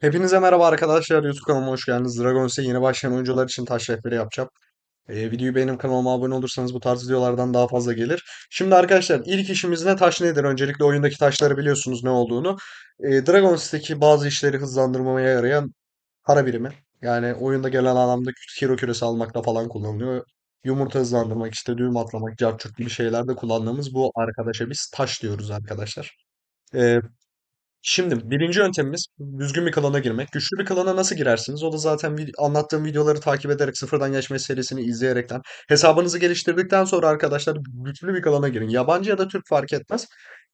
Hepinize merhaba arkadaşlar. YouTube kanalıma hoş geldiniz. Dragons'e yeni başlayan oyuncular için taş rehberi yapacağım. Ee, videoyu beğenip kanalıma abone olursanız bu tarz videolardan daha fazla gelir. Şimdi arkadaşlar ilk işimiz ne? Taş nedir? Öncelikle oyundaki taşları biliyorsunuz ne olduğunu. Ee, Dragons'taki bazı işleri hızlandırmaya yarayan para birimi. Yani oyunda gelen anlamda hero küresi almakta falan kullanılıyor. Yumurta hızlandırmak, işte düğüm atlamak, cart gibi şeylerde kullandığımız bu arkadaşa biz taş diyoruz arkadaşlar. Ee, Şimdi birinci yöntemimiz düzgün bir klana girmek. Güçlü bir klana nasıl girersiniz? O da zaten vid- anlattığım videoları takip ederek sıfırdan geçme serisini izleyerekten hesabınızı geliştirdikten sonra arkadaşlar güçlü bir klana girin. Yabancı ya da Türk fark etmez.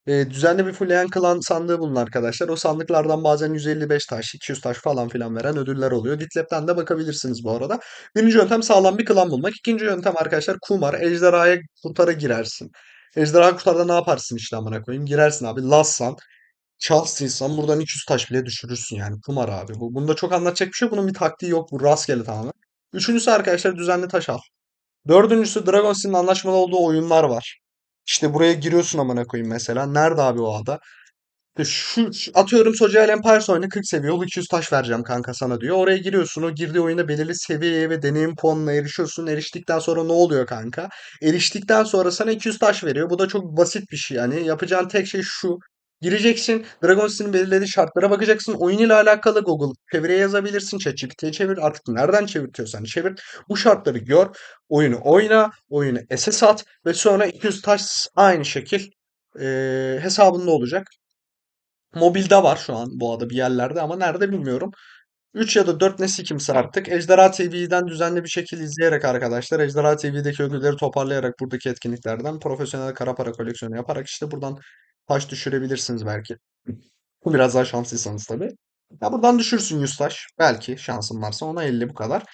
Ee, düzenli bir fulleyen klan sandığı bulun arkadaşlar. O sandıklardan bazen 155 taş, 200 taş falan filan veren ödüller oluyor. Ditlep'ten de bakabilirsiniz bu arada. Birinci yöntem sağlam bir klan bulmak. İkinci yöntem arkadaşlar kumar. Ejderhaya kurtara girersin. Ejderha kurtarda ne yaparsın işte amına koyayım? Girersin abi. Lassan. Şanslıysan buradan 200 taş bile düşürürsün yani. Kumar abi. Bu, bunda çok anlatacak bir şey yok. Bunun bir taktiği yok. Bu rastgele tamamen. Üçüncüsü arkadaşlar düzenli taş al. Dördüncüsü Dragon City'nin anlaşmalı olduğu oyunlar var. İşte buraya giriyorsun amına koyayım mesela. Nerede abi o ada? Şu, şu- atıyorum Social Empires oyunu 40 seviye ol 200 taş vereceğim kanka sana diyor. Oraya giriyorsun. O girdiği oyunda belirli seviyeye ve deneyim puanına erişiyorsun. Eriştikten sonra ne oluyor kanka? Eriştikten sonra sana 200 taş veriyor. Bu da çok basit bir şey yani. Yapacağın tek şey şu. Gireceksin. Dragon City'nin belirlediği şartlara bakacaksın. Oyun ile alakalı Google çeviriye yazabilirsin. ChatGPT'ye çevir. Artık nereden çevirtiyorsan çevir. Bu şartları gör. Oyunu oyna. Oyunu SS at. Ve sonra 200 taş aynı şekil eee, hesabında olacak. Mobilde var şu an bu arada bir yerlerde ama nerede bilmiyorum. 3 ya da 4 nesi kimse artık Ejderha TV'den düzenli bir şekilde izleyerek arkadaşlar Ejderha TV'deki ödülleri toparlayarak buradaki etkinliklerden profesyonel kara para koleksiyonu yaparak işte buradan taş düşürebilirsiniz belki. Bu biraz daha şanslıysanız tabii. Ya buradan düşürsün 100 taş. Belki şansın varsa ona 50 bu kadar.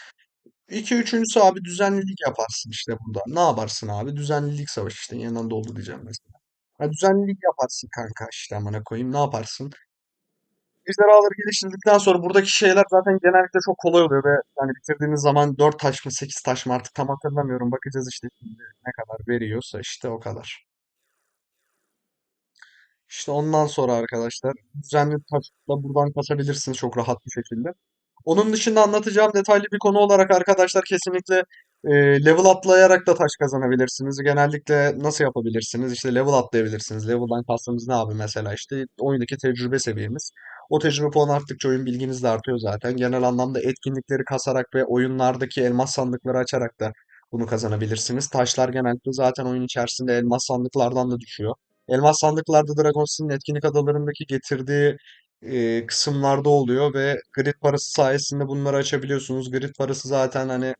2 üçüncüsü abi düzenlilik yaparsın işte burada. Ne yaparsın abi? Düzenlilik savaşı işte yanında oldu diyeceğim mesela. Ha, düzenlilik yaparsın kanka işte amına koyayım. Ne yaparsın? Ejderhaları geliştirdikten sonra buradaki şeyler zaten genellikle çok kolay oluyor ve yani bitirdiğiniz zaman 4 taş mı 8 taş mı artık tam hatırlamıyorum. Bakacağız işte şimdi ne kadar veriyorsa işte o kadar. İşte ondan sonra arkadaşlar düzenli taşla buradan kasabilirsiniz çok rahat bir şekilde. Onun dışında anlatacağım detaylı bir konu olarak arkadaşlar kesinlikle e, level atlayarak da taş kazanabilirsiniz. Genellikle nasıl yapabilirsiniz? İşte level atlayabilirsiniz. Level'dan kastımız ne abi mesela? İşte oyundaki tecrübe seviyemiz. O tecrübe puanı arttıkça oyun bilginiz de artıyor zaten. Genel anlamda etkinlikleri kasarak ve oyunlardaki elmas sandıkları açarak da bunu kazanabilirsiniz. Taşlar genellikle zaten oyun içerisinde elmas sandıklardan da düşüyor. Elmas sandıklarda Dragon City'nin etkinlik adalarındaki getirdiği e, kısımlarda oluyor ve grid parası sayesinde bunları açabiliyorsunuz. Grid parası zaten hani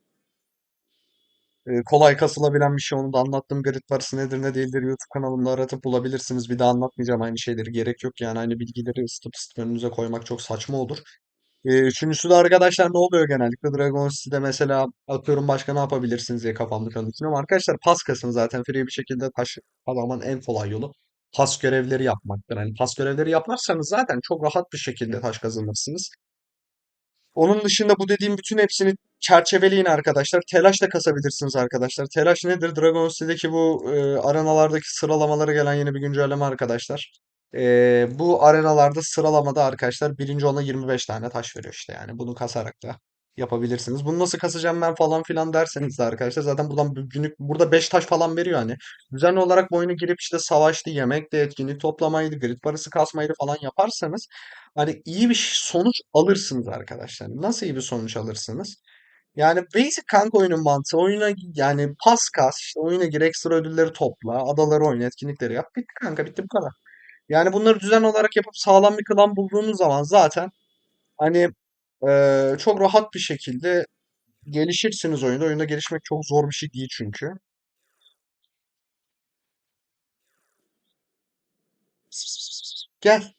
e, kolay kasılabilen bir şey. Onu da anlattım. Grid parası nedir ne değildir YouTube kanalımda aratıp bulabilirsiniz. Bir daha anlatmayacağım aynı şeyleri. Gerek yok yani aynı bilgileri ısıtıp ısıtıp önünüze koymak çok saçma olur. E, üçüncüsü de arkadaşlar ne oluyor genellikle? Dragon City'de mesela atıyorum başka ne yapabilirsiniz diye kafamda düşünüyorum. Arkadaşlar pas kasın zaten free bir şekilde taş kazanmanın en kolay yolu. Pas görevleri yapmaktır. Hani pas görevleri yaparsanız zaten çok rahat bir şekilde taş kazanırsınız. Onun dışında bu dediğim bütün hepsini çerçeveleyin arkadaşlar. Telaş da kasabilirsiniz arkadaşlar. Telaş nedir? Dragon City'deki bu e, arenalardaki sıralamalara gelen yeni bir güncelleme arkadaşlar. E, bu arenalarda sıralamada arkadaşlar birinci ona 25 tane taş veriyor işte yani. Bunu kasarak da yapabilirsiniz. Bunu nasıl kasacağım ben falan filan derseniz de arkadaşlar zaten buradan günlük burada 5 taş falan veriyor hani. Düzenli olarak bu oyuna girip işte savaştı, yemekti, etkinlik toplamaydı, grid parası kasmaydı falan yaparsanız Hani iyi bir sonuç alırsınız arkadaşlar. Nasıl iyi bir sonuç alırsınız? Yani basic kanka oyunun mantığı. Oyuna yani pas kas, işte oyuna gir ekstra ödülleri topla, adaları oyna, etkinlikleri yap. Bitti kanka bitti bu kadar. Yani bunları düzenli olarak yapıp sağlam bir klan bulduğunuz zaman zaten hani eee, çok rahat bir şekilde gelişirsiniz oyunda. Oyunda gelişmek çok zor bir şey değil çünkü. Gel.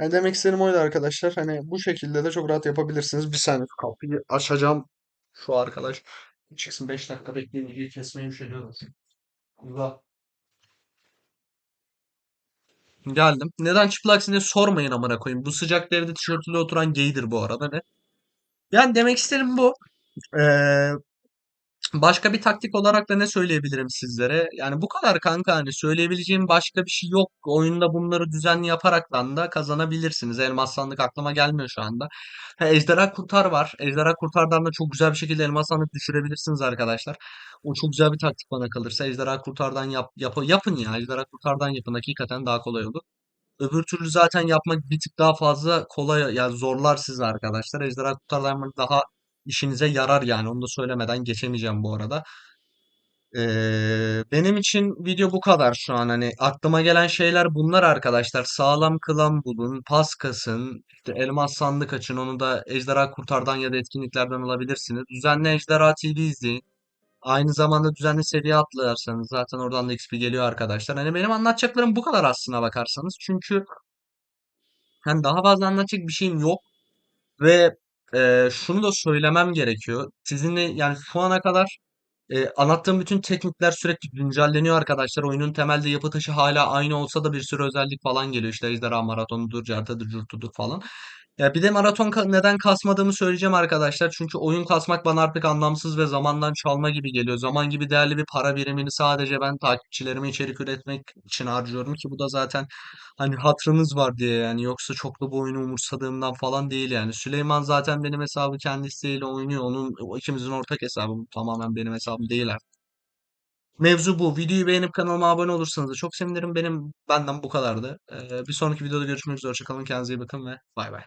Yani demek istediğim oydu arkadaşlar. Hani bu şekilde de çok rahat yapabilirsiniz. Bir saniye kapıyı açacağım. Şu arkadaş. Çıksın 5 dakika bekleyin. İlgiyi kesmeye üşeniyorum. Allah. Geldim. Neden çıplaksın diye sormayın amına koyayım. Bu sıcakta evde tişörtüyle oturan gaydir bu arada ne? Yani demek istedim bu. Ee, Başka bir taktik olarak da ne söyleyebilirim sizlere? Yani bu kadar kanka hani söyleyebileceğim başka bir şey yok. Oyunda bunları düzenli yaparaktan da kazanabilirsiniz. Elmas sandık aklıma gelmiyor şu anda. Ha, Ejderha Kurtar var. Ejderha Kurtar'dan da çok güzel bir şekilde elmas sandık düşürebilirsiniz arkadaşlar. O çok güzel bir taktik bana kalırsa. Ejderha Kurtar'dan yap, yap, yapın ya. Ejderha Kurtar'dan yapın. Hakikaten daha kolay olur. Öbür türlü zaten yapmak bir tık daha fazla kolay ya zorlar sizi arkadaşlar. Ejderha Kurtar'dan daha işinize yarar yani. Onu da söylemeden geçemeyeceğim bu arada. Ee, benim için video bu kadar şu an. Hani aklıma gelen şeyler bunlar arkadaşlar. Sağlam klan bulun, pas kasın, işte elmas sandık açın. Onu da Ejderha Kurtar'dan ya da etkinliklerden alabilirsiniz. Düzenli Ejderha TV izleyin. Aynı zamanda düzenli seviye atlarsanız zaten oradan da XP geliyor arkadaşlar. Hani benim anlatacaklarım bu kadar aslına bakarsanız. Çünkü hani daha fazla anlatacak bir şeyim yok. Ve e, şunu da söylemem gerekiyor. Sizinle yani şu ana kadar e, anlattığım bütün teknikler sürekli güncelleniyor arkadaşlar. Oyunun temelde yapı taşı hala aynı olsa da bir sürü özellik falan geliyor. İşte ejderha maratonudur, cartadır, curtudur falan. Ya bir de maraton ka- neden kasmadığımı söyleyeceğim arkadaşlar. Çünkü oyun kasmak bana artık anlamsız ve zamandan çalma gibi geliyor. Zaman gibi değerli bir para birimini sadece ben takipçilerime içerik üretmek için harcıyorum ki bu da zaten hani hatırınız var diye yani yoksa çok da bu oyunu umursadığımdan falan değil yani. Süleyman zaten benim hesabı kendi isteğiyle oynuyor. Onun ikimizin ortak hesabı tamamen benim hesabım değil artık. Mevzu bu. Videoyu beğenip kanalıma abone olursanız da çok sevinirim. Benim benden bu kadardı. Ee, bir sonraki videoda görüşmek üzere. Hoşça kalın. Kendinize iyi bakın ve bay bay.